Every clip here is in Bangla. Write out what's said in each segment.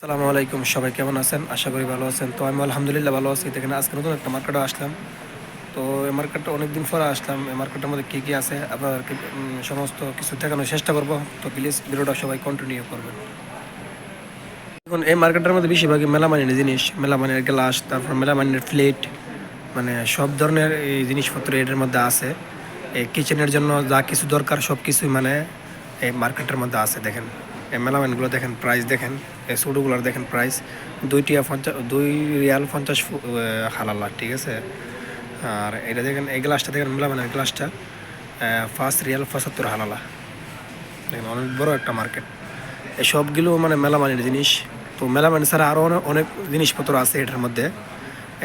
আসসালামু আলাইকুম, সবাই কেমন আছেন? আশা করি ভালো আছেন। তো আমি আলহামদুলিল্লাহ ভালো আছি। দেখেন, আজকে নতুন একটা মার্কেটে আসলাম। তো এই মার্কেটটা অনেকদিন পরে আসলাম। এই মার্কেটের মধ্যে কী কী আছে? আপনাদেরকে সমস্ত কিছু দেখানোর চেষ্টা করব। তো প্লিজ ভিডিওটা সবাই কন্টিনিউ করবেন। এখন এই মার্কেটের মধ্যে বেশিরভাগই মেলামানির জিনিস। মেলামানির গ্লাস তারপর মেলামানির প্লেট মানে সব ধরনের এই জিনিসপত্র এটার মধ্যে আছে। এই কিচেনের জন্য যা কিছু দরকার সব কিছুই মানে এই মার্কেটের মধ্যে আছে, দেখেন। মেলামাইনগুলো দেখেন প্রাইস দেখেন সুডোগুলোর দেখেন প্রাইস দুইটি পঞ্চাশ দুই রিয়াল পঞ্চাশ হালালা ঠিক আছে? আর এটা দেখেন, এই গ্লাসটা দেখেন মেলামাইনের গ্লাসটা ফার্স্ট রিয়াল পঁচাত্তর হালালা দেখেন, অনেক বড় একটা মার্কেট এই সবগুলো মানে মেলামানির জিনিস। তো মেলামানি ছাড়া আরও অনেক অনেক জিনিসপত্র আছে এটার মধ্যে।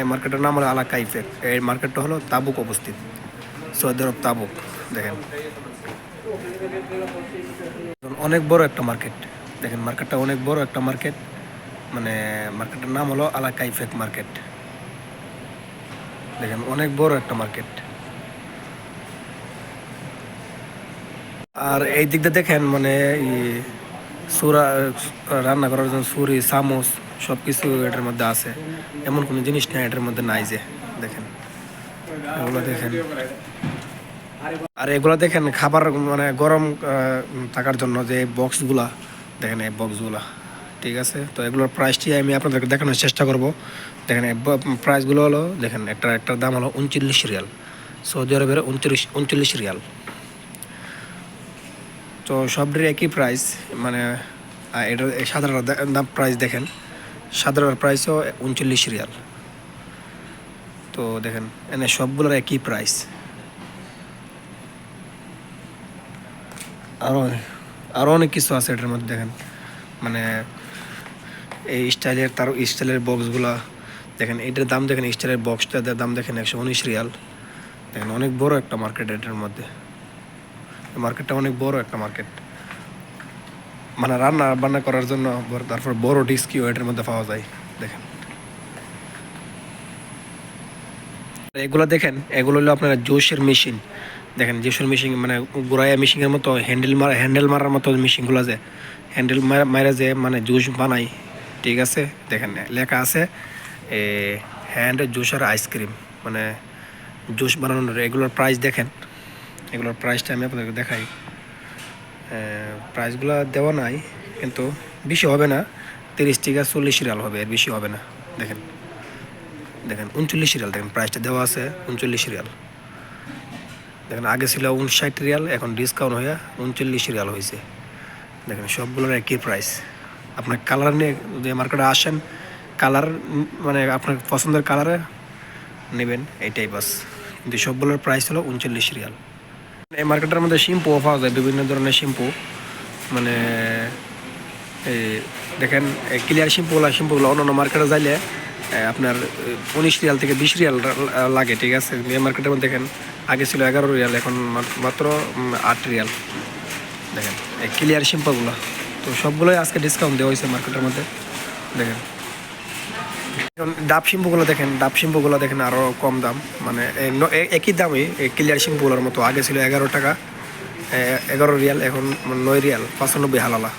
এই মার্কেটের নাম হলো আলা কাইফের এই মার্কেটটা হলো তাবুক অবস্থিত। সৌদি আরব তাবুক। দেখেন। অনেক বড় একটা মার্কেট দেখেন মার্কেটটা অনেক বড় একটা মার্কেট মানে মার্কেটের নাম হলো আলা কাইফেক মার্কেট দেখেন, অনেক বড় একটা মার্কেট আর এই দিকটা দেখেন মানে সুরা, রান্না করার জন্য সুরি, চামচ সব কিছু এটার মধ্যে আছে। এমন কোনো জিনিস নেই, এটার মধ্যে নাই যে, দেখেন। দেখেন। আর এগুলো দেখেন খাবার মানে গরম থাকার জন্য যে বক্সগুলা, দেখেন এই বক্সগুলা, ঠিক আছে? তো এগুলোর প্রাইসটি আমি আপনাদেরকে দেখানোর চেষ্টা করব। দেখেন প্রাইসগুলো হলো, দেখেন একটা একটার দাম হলো উনচল্লিশ রিয়াল, সৌদি আরবের উনচল্লিশ উনচল্লিশ রিয়াল। তো সবটির একই প্রাইস মানে এটার সাধারণ দাম প্রাইস দেখেন, সাধারণ প্রাইসও উনচল্লিশ রিয়াল। তো দেখেন, এনে সবগুলোর একই প্রাইস আরও আরও অনেক কিছু আছে এটার মধ্যে দেখেন। মানে এই স্টাইলের তার, স্টাইলের বক্সগুলা, দেখেন এটার দাম দেখেন স্টাইলের বক্সটার দাম দেখেন একশো উনিশ রিয়াল। দেখেন অনেক বড় একটা মার্কেট এটার মধ্যে। মার্কেটটা অনেক বড় একটা মার্কেট মানে রান্না বান্না করার জন্য তারপর বড় ডিস্কিও এটার মধ্যে পাওয়া যায়, দেখেন। এগুলো দেখেন, এগুলো হলো আপনার জোশের মেশিন দেখেন জোশের মেশিন মানে গোড়াইয়া মেশিনের মতো হ্যান্ডেল মারা হ্যান্ডেল মারার মতো মেশিনগুলো যে হ্যান্ডেল মারা যে মানে জুস বানাই, ঠিক আছে? দেখেন, লেখা আছে, a hand juicer ice cream মানে জুস বানানোর এগুলোর প্রাইস দেখেন, এগুলোর প্রাইসটা আমি আপনাদেরকে দেখাই। প্রাইসগুলো দেওয়া নাই, কিন্তু বেশি হবে না, তিরিশ টিকা চল্লিশ রিয়াল হবে, এর বেশি হবে না। দেখেন দেখেন, উনচল্লিশ রিয়াল, দেখেন প্রাইসটা দেওয়া আছে, উনচল্লিশ রিয়াল। দেখেন, আগে ছিল উনষাট রিয়াল, এখন ডিসকাউন্ট হয়ে উনচল্লিশ রিয়াল হয়েছে দেখেন সবগুলোর একই প্রাইস আপনার কালার নিয়ে যদি মার্কেটে আসেন কালার মানে আপনার পছন্দের কালারে নেবেন, এইটাই বাস। কিন্তু সবগুলোর প্রাইস হলো উনচল্লিশ রিয়াল। এই মার্কেটের মধ্যে শ্যাম্পুও পাওয়া যায়, বিভিন্ন ধরনের শ্যাম্পু মানে দেখেন ক্লিয়ার শ্যাম্পুগুলো শ্যাম্পুগুলো অন্য অন্য মার্কেটে যাইলে আপনার উনিশ রিয়াল থেকে বিশ রিয়াল লাগে, ঠিক আছে? এই মার্কেটের মধ্যে দেখেন, আগে ছিল এগারো রিয়াল, এখন মাত্র আট রিয়াল। দেখেন, এই ক্লিয়ার শ্যাম্পুগুলো তো সবগুলোই আজকে ডিসকাউন্ট দেওয়া হয়েছে মার্কেটের মধ্যে। দেখেন। ডাব শ্যাম্পুগুলো দেখেন, ডাব শ্যাম্পুগুলো দেখেন আরও কম দাম। মানে একই দামই ক্লিয়ার শ্যাম্পুগুলোর মতো। আগে ছিল এগারো টাকা এগারো রিয়াল, এখন নয় রিয়াল, পঁচানব্বই হালালা।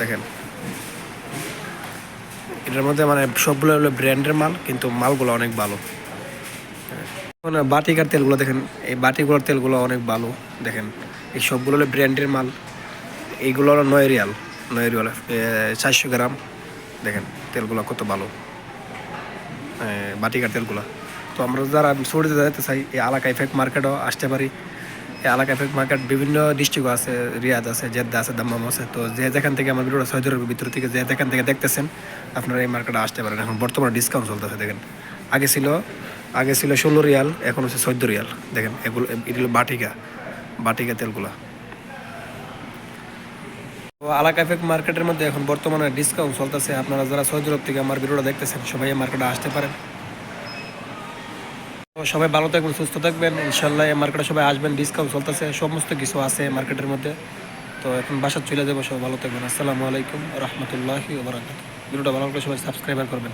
দেখেন। এটার মধ্যে মানে সবগুলো হলো ব্র্যান্ডের মাল, কিন্তু মালগুলো অনেক ভালো। মানে বাটিকার তেলগুলো দেখেন, এই বাটিগুলোর তেলগুলো অনেক ভালো, দেখেন। এই সবগুলো হলো ব্র্যান্ডের মাল। এইগুলো হলো নয় রিয়াল নয় রিয়াল চারশো গ্রাম, দেখেন, তেলগুলো কত ভালো। বাটিকার তেলগুলো। তো আমরা যারা সৌদিতে যেতে চাই, এই আলাকা ইফেক্ট মার্কেটও আসতে পারি। এই আলাকা ইফেক্ট মার্কেট বিভিন্ন ডিস্ট্রিক্ট আছে, রিয়াদ আছে, জেদ্দা আছে, দাম্মাম আছে। তো যে যেখান থেকে আমার ভিডিওটা সৌদি ভিতর থেকে যে যেখান থেকে দেখতেছেন, আপনারা এই মার্কেটে আসতে পারেন। এখন বর্তমানে ডিসকাউন্ট চলতেছে, দেখেন। আগে ছিল আগে ছিল ষোলো রিয়াল, এখন হচ্ছে চোদ্দ রিয়াল। দেখেন, এগুলো এগুলো বাটিকা বাটিকা তেলগুলো। তো আলাকা ইফেক্ট মার্কেটের মধ্যে এখন বর্তমানে ডিসকাউন্ট চলতেছে। আপনারা যারা সৌদি আরব থেকে আমার ভিডিওটা দেখতেছেন, সবাই মার্কেটে আসতে পারেন। সবাই ভালো থাকবেন, সুস্থ থাকবেন। ইনশাল্লাহ এই মার্কেটে সবাই আসবেন ডিসকাউন্ট চলতেছে, সমস্ত কিছু আছে মার্কেটের মধ্যে। তো এখন বাসা চলে যাব, সবাই ভালো থাকবেন। আসসালামু আলাইকুম রহমতুল্লাহি ভিডিওটা ভালো করে সবাই সাবস্ক্রাইবার করবেন।